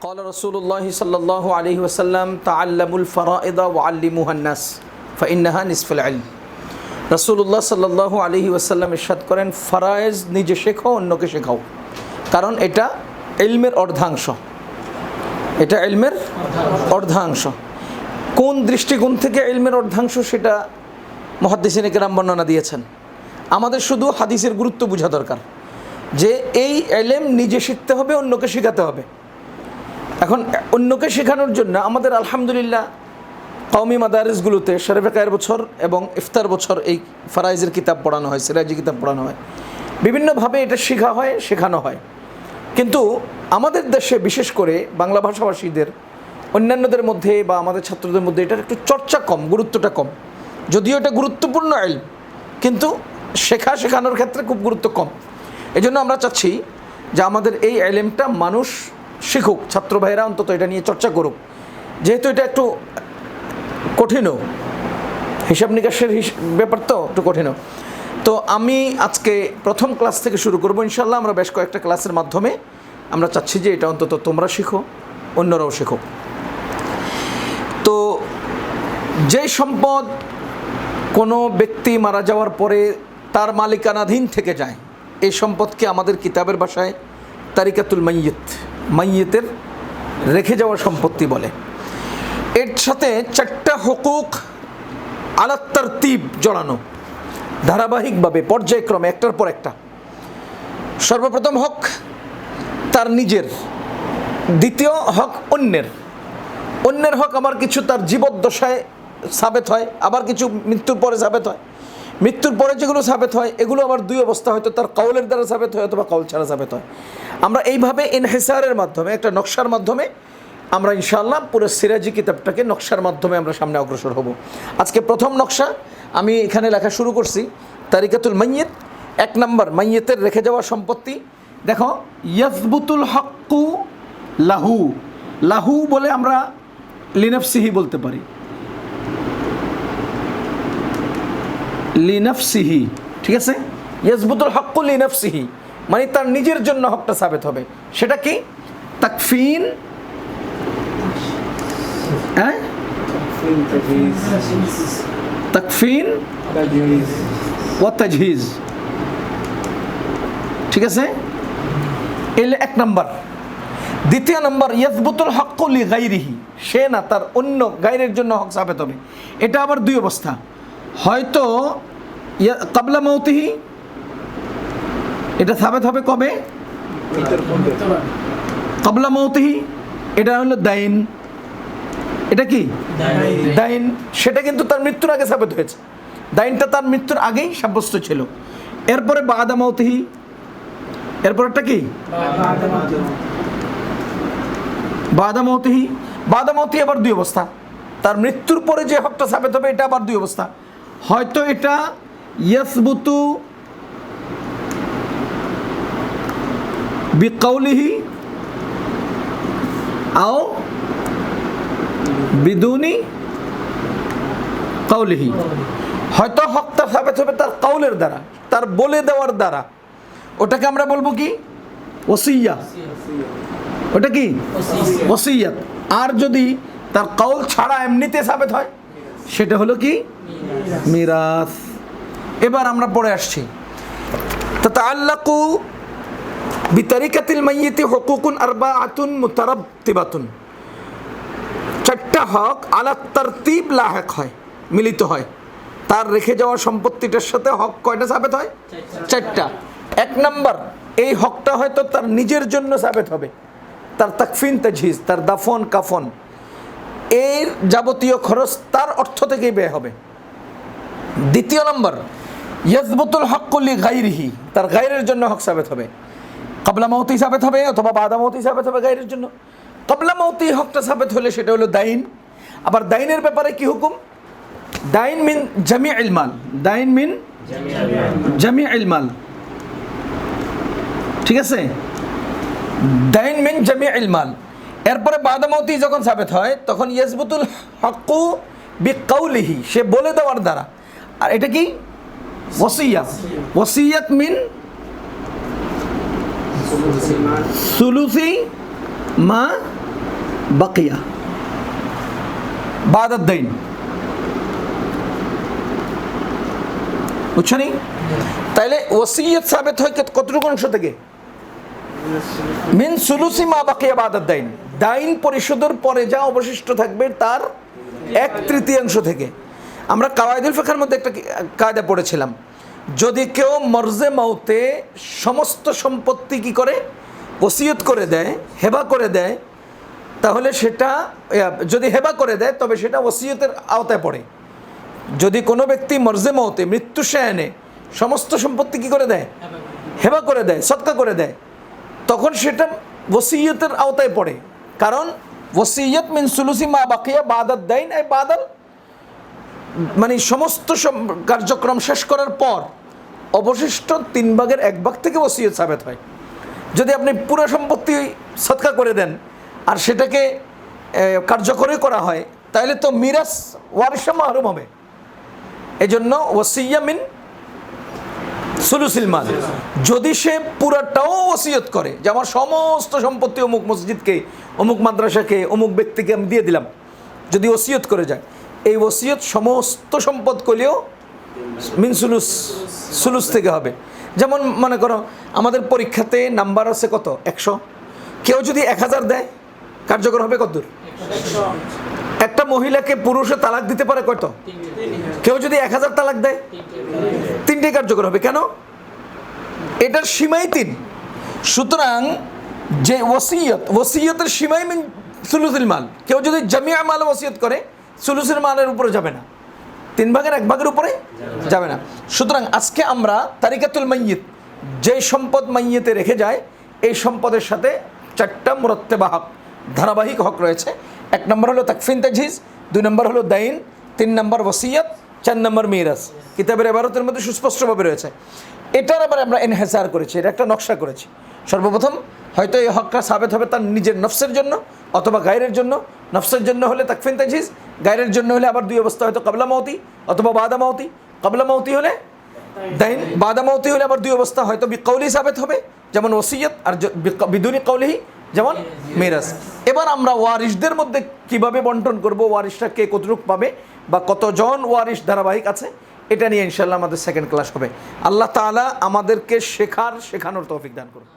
قال رسول الله صلى الله عليه وسلم تعلموا الفرائض وعلموها الناس فإنها نصف العلم রসুল্লাহ সাল্লাহ আলহি ওয়াসাল্লাম ইরশাদ করেন ফারায়েজ নিজে শেখো অন্যকে শেখাও কারণ এটা ইলমের অর্ধাংশ এটা ইলমের অর্ধাংশ কোন দৃষ্টিকোণ থেকে ইলমের অর্ধাংশ সেটা মহাদ্দিসিন কেরাম বর্ণনা দিয়েছেন আমাদের শুধু হাদিসের গুরুত্ব বোঝা দরকার যে এই এলেম নিজে শিখতে হবে অন্যকে শেখাতে হবে এখন অন্যকে শেখানোর জন্য আমাদের আলহামদুলিল্লাহ কওমি মাদারিসগুলোতে শরীফে কায়ের বছর এবং ইফতার বছর এই ফারাইজের কিতাব পড়ানো হয় সিরাজি কিতাব পড়ানো হয়। বিভিন্নভাবে এটা শেখা হয়, শেখানো হয়। কিন্তু আমাদের দেশে বিশেষ করে বাংলা ভাষাভাষীদের, অন্যান্যদের মধ্যে বা আমাদের ছাত্রদের মধ্যে এটার একটু চর্চা কম, গুরুত্বটা কম। যদিও এটা গুরুত্বপূর্ণ এলম কিন্তু শেখা শেখানোর ক্ষেত্রে খুব গুরুত্ব কম। এই জন্য আমরা চাচ্ছি যে আমাদের এই এলেমটা মানুষ শিখুক, ছাত্র ভাইয়েরা অন্তত এটা নিয়ে চর্চা করুক। যেহেতু এটা একটু কঠিনও, হিসাব নিকাশের ব্যাপার তো একটু কঠিনও। তো আমি আজকে প্রথম ক্লাস থেকে শুরু করব ইনশাল্লাহ আমরা বেশ কয়েকটা ক্লাসের মাধ্যমে আমরা চাচ্ছি যে এটা অন্তত তোমরা শিখো, অন্যরাও শেখো তো যে সম্পদ কোনো ব্যক্তি মারা যাওয়ার পরে তার মালিকানাধীন থেকে যায়, এই সম্পদকে আমাদের কিতাবের ভাষায় তারিকাতুল মাইয়িত, মাইয়েতের রেখে যাওয়া সম্পত্তি বলে। এর সাথে চারটা হকুক আলাত্তার তীব জড়ানো, ধারাবাহিকভাবে, পর্যায়ক্রমে, একটার পর একটা। সর্বপ্রথম হক তার নিজের, দ্বিতীয় হক অন্যের। অন্যের হক আবার কিছু তার জীবদ্দশায় সাবেত হয়, আবার কিছু মৃত্যুর পরে সাবেত হয়। মৃত্যুর পরে যেগুলো সাবেত হয়, এগুলো আবার দুই অবস্থা হয়তো তার কৌলের দ্বারা সাবেত হয় অথবা কৌল ছাড়া সাবেত হয়। আমরা এইভাবে ইনহেসারের মাধ্যমে, একটা নকশার মাধ্যমে আমরা ইনশাআল্লাহ পুরো সিরাজি কিতাবটাকে নকশার মাধ্যমে আমরা সামনে অগ্রসর হব। আজকে প্রথম নকশা, আমি এখানে লেখা শুরু করছি, তারিকাতুল মাইয়েত, এক নম্বর, মাইয়েতের রেখে যাওয়া সম্পত্তি। দেখো ইয়াজবুতুল হক্কু লাহু। লাহু বলে আমরা লিনফসিহি বলতে পারি। লিনফসিহি ঠিক আছে? ইয়াজবুতুল হক্কু লিনফসিহি মানে তার নিজের জন্য হকটা সাবেত হবে। সেটা কি? তাকফিন হ্যাঁ? তাকফিন ও তাজহিজ। ঠিক আছে? এলে এক নম্বর। দ্বিতীয় নম্বর ইয়াজবুতুল হকুলি গাইরিহি সে না তার অন্য গাইরের জন্য হক সাবেত হবে। এটা আবার দুই অবস্থা। হয়তো কাবলা মৌতিহি? এটা সাবেত হবে কবে? কাবলা মৌতিহি? এটা হলো দাইন। এটা কি? দাইন। সেটা কিন্তু তার মৃত্যুর আগে সাবেত হয়েছে। দাইনটা তার মৃত্যুর আগেই সাব্যস্ত ছিল। এরপরে বাদা মৌতিহি। এরপরটা কি? বাদামতিহি বাদামতি আবার দুই অবস্থা। তার মৃত্যুর পরে যে হকটা সাবেত হবে এটা আবার দুই অবস্থা। হয়তো এটা ইয়াসবুতু বিকৌলিহি আও বিদুনি কৌলিহি হয়তো হকটা সাবেত হবে তার কৌলের দ্বারা, তার বলে দেওয়ার দ্বারা। ওটাকে আমরা বলব কি? ওসিয়া। ওটা কি? ওসিয়াত। আর যদি তার কৌল ছাড়া এমনিতে সাবেত হয়, সেটা হলো কি? মিরাস। এবার আমরা পড়ে আসছি। তাতাআল্লাকু বিতারিকাতিল মাইয়িতি হুকুকুন আরবাআতুন মুতারাত্তিবাতুন চারটা হক আলা তারতিব লাহেক হয়, মিলিত হয়। তার রেখে যাওয়া সম্পত্তিটার সাথে হক কয়টা সাবেত হয়? চারটা। এক নাম্বার, এই হকটা হয়তো তার নিজের জন্য সাবেত হবে। তার তাকফিন, তাজহিজ, তার দাফন, কাফন। এর যাবতীয় খরচ তার অর্থ থেকেই ব্যয় হবে। দ্বিতীয় নম্বর ইয়াজবতুল হকুলি গাইরিহি তার গাইরের জন্য হক সাবেত হবে। কবলা মৌতি সাবেত হবে অথবা বাদা মৌতি সাবেত হবে গাইরের জন্য। কবলা মৌতি হকটা সাবেত হলে সেটা হলো দাইন। আবার দাইনের ব্যাপারে কি হুকুম? দাইন মিন জামি ইলমাল দাইন মিন জামি ইলমাল ঠিক আছে? দাইন মিন জামি ইলমাল এরপরে বাদামতি যখন সাবেত হয়, তখন ইয়াজবুতুল হকু বি কৌলিহি সে বলে দেওয়ার দ্বারা। আর এটা কি? ওসিয়া ওসিয়াত মিন সুলুসি মা বাকিয়া। বাদাত দাইন। বুঝছ তাইলে ওসিয়ত সাবেত হয় কতটুকু অংশ থেকে? মিন সুলুসি মা বাকিয়া দাইন। দাইন পরিশোধের পরে যা অবশিষ্ট থাকবে তার এক তৃতীয়াংশ থেকে। আমরা কাওয়াইদুল ফেখার মধ্যে একটা কায়দা পড়েছিলাম। যদি কেউ মর্জে মাউতে সমস্ত সম্পত্তি কি করে? ওসিয়ত করে দেয়, হেবা করে দেয়, তাহলে সেটা যদি হেবা করে দেয়, তবে সেটা ওসিয়তের আওতায় পড়ে। যদি কোনো ব্যক্তি মর্জে মতে মৃত্যু শায়নে সমস্ত সম্পত্তি কি করে দেয়? হেবা করে দেয় সৎকা করে দেয়, তখন সেটা ওসিয়তের আওতায় পড়ে। কারণ ওসিয়ত মিন সুলুসি মা বাকিয়া বাদাত দেয় এই বাদাল মানে সমস্ত কার্যক্রম শেষ করার পর অবশিষ্ট তিন ভাগের এক ভাগ থেকে ওসিয়ত সাবেত হয়। যদি আপনি পুরো সম্পত্তি সৎকা করে দেন আর সেটাকে কার্যকরী করা হয়, তাহলে তো মিরাস ওয়ারিসা মাহরুম হবে। এই জন্য ওসিয়া মিন সুলুসিল মাল। যদি সে পুরাটাও ওসিয়ত করে, যে আমার সমস্ত সম্পত্তি অমুক মসজিদকে, অমুক মাদ্রাসাকে, অমুক ব্যক্তিকে আমি দিয়ে দিলাম, যদি ওসিয়ত করে যায় এই ওসিয়ত সমস্ত সম্পদ করলেও মিন সুলুস সুলুস থেকে হবে। যেমন মনে করো, আমাদের পরীক্ষাতে নাম্বার আছে কত? একশো। কেউ যদি এক হাজার দেয়, কার্যকর হবে কত দূর একটা মহিলাকে পুরুষে তালাক দিতে পারে কত কেউ যদি এক হাজার তালাক দেয় তিনটে কার্যকর হবে। কেন? এটার সীমাই তিন। সুতরাং যে ওসিয়ত, ওসিয়তের সীমাই মিন সুলুসিল মাল। কেউ যদি জামিয়া মাল ওসিয়ত করে সুলুসিল মালের উপরে যাবে না। তিন ভাগের এক ভাগের উপরে যাবে না। সুতরাং আজকে আমরা তারিকাতুল মাইয়িত যে সম্পদ মাইয়েতে রেখে যায়, এই সম্পদের সাথে চারটা মুরত্তেবা হক, ধারাবাহিক হক রয়েছে। এক নম্বর হলো তাকফিন তাজিজ দুই নম্বর হলো দাইন, তিন নম্বর ওসিয়ত, চার নম্বর মিরাজ। কিতাবের এবারতের মধ্যে সুস্পষ্টভাবে রয়েছে। এটার আবার আমরা এনহেসার করেছি, এটা একটা নকশা করেছি। সর্বপ্রথম হয়তো এই হকটা সাবেত হবে তার নিজের নফসের জন্য অথবা গায়ের জন্য। নফসের জন্য হলে তাকফিন তাজিজ গায়ের জন্য হলে আবার দুই অবস্থা হয়তো কাবলা মাউতি অথবা বাদা মাউতি কাবলা মাউতি হলে দাইন, বাদা মাউতি হলে আবার দুই অবস্থা হয়তো বিকৌলি সাবেত হবে, যেমন ওসিয়ত আর বিদুনি কৌলিহি যেমন মেরাজ। এবার আমরা ওয়ারিশদের মধ্যে কীভাবে বন্টন করব ওয়ারিশটা কে কতটুক পাবে, বা কতজন ওয়ারিশ ধারাবাহিক আছে, এটা নিয়ে ইনশাল্লাহ আমাদের সেকেন্ড ক্লাস হবে। আল্লাহ তাআলা আমাদেরকে শেখার, শেখানোর তৌফিক দান করুন।